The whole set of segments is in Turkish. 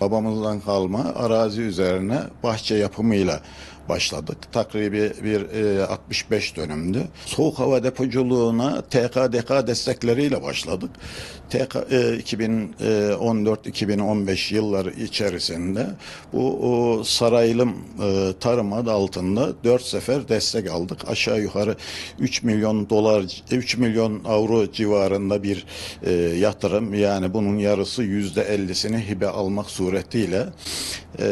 Babamızdan kalma arazi üzerine bahçe yapımıyla başladık. Takribi bir e, 65 dönümdü. Soğuk hava depoculuğuna TKDK destekleriyle başladık. TK, e, 2014-2015 yılları içerisinde bu o, Saraylım e, tarım adı altında 4 sefer destek aldık. Aşağı yukarı 3 milyon dolar 3 milyon avro civarında bir e, yatırım yani bunun yarısı %50'sini hibe almak suretiyle e,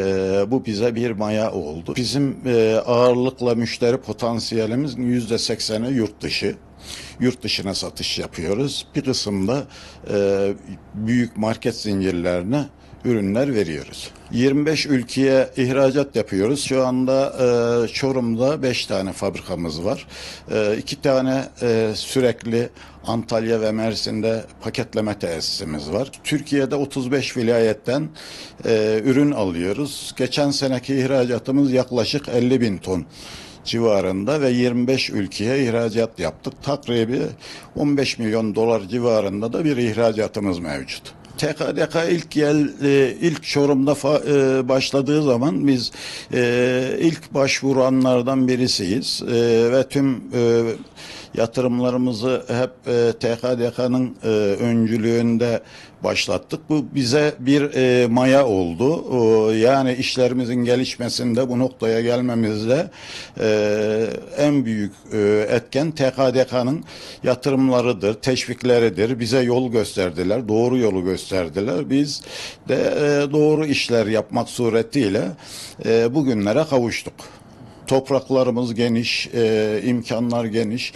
bu bize bir maya oldu. Bizim e, ağırlıkla müşteri potansiyelimizin %80'i yurt dışı. Yurt dışına satış yapıyoruz. Bir kısımda e, büyük market zincirlerine ürünler veriyoruz. 25 ülkeye ihracat yapıyoruz. Şu anda e, Çorum'da 5 tane fabrikamız var. E, 2 tane e, sürekli Antalya ve Mersin'de paketleme tesisimiz var. Türkiye'de 35 vilayetten e, ürün alıyoruz. Geçen seneki ihracatımız yaklaşık 50 bin ton civarında ve 25 ülkeye ihracat yaptık. Takribi 15 milyon dolar civarında da bir ihracatımız mevcut. TKDK ilk gel e, ilk Çorum'da e, başladığı zaman biz e, ilk başvuranlardan birisiyiz. Ve tüm yatırımlarımızı hep e, TKDK'nın öncülüğünde başlattık. Bu bize bir e, maya oldu. O, yani işlerimizin gelişmesinde bu noktaya gelmemizde e, en büyük e, etken TKDK'nın yatırımlarıdır, teşvikleridir. Bize yol gösterdiler, doğru yolu gösterdiler. Biz de e, doğru işler yapmak suretiyle e, bugünlere kavuştuk. Topraklarımız geniş, e, imkanlar geniş.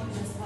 Amen.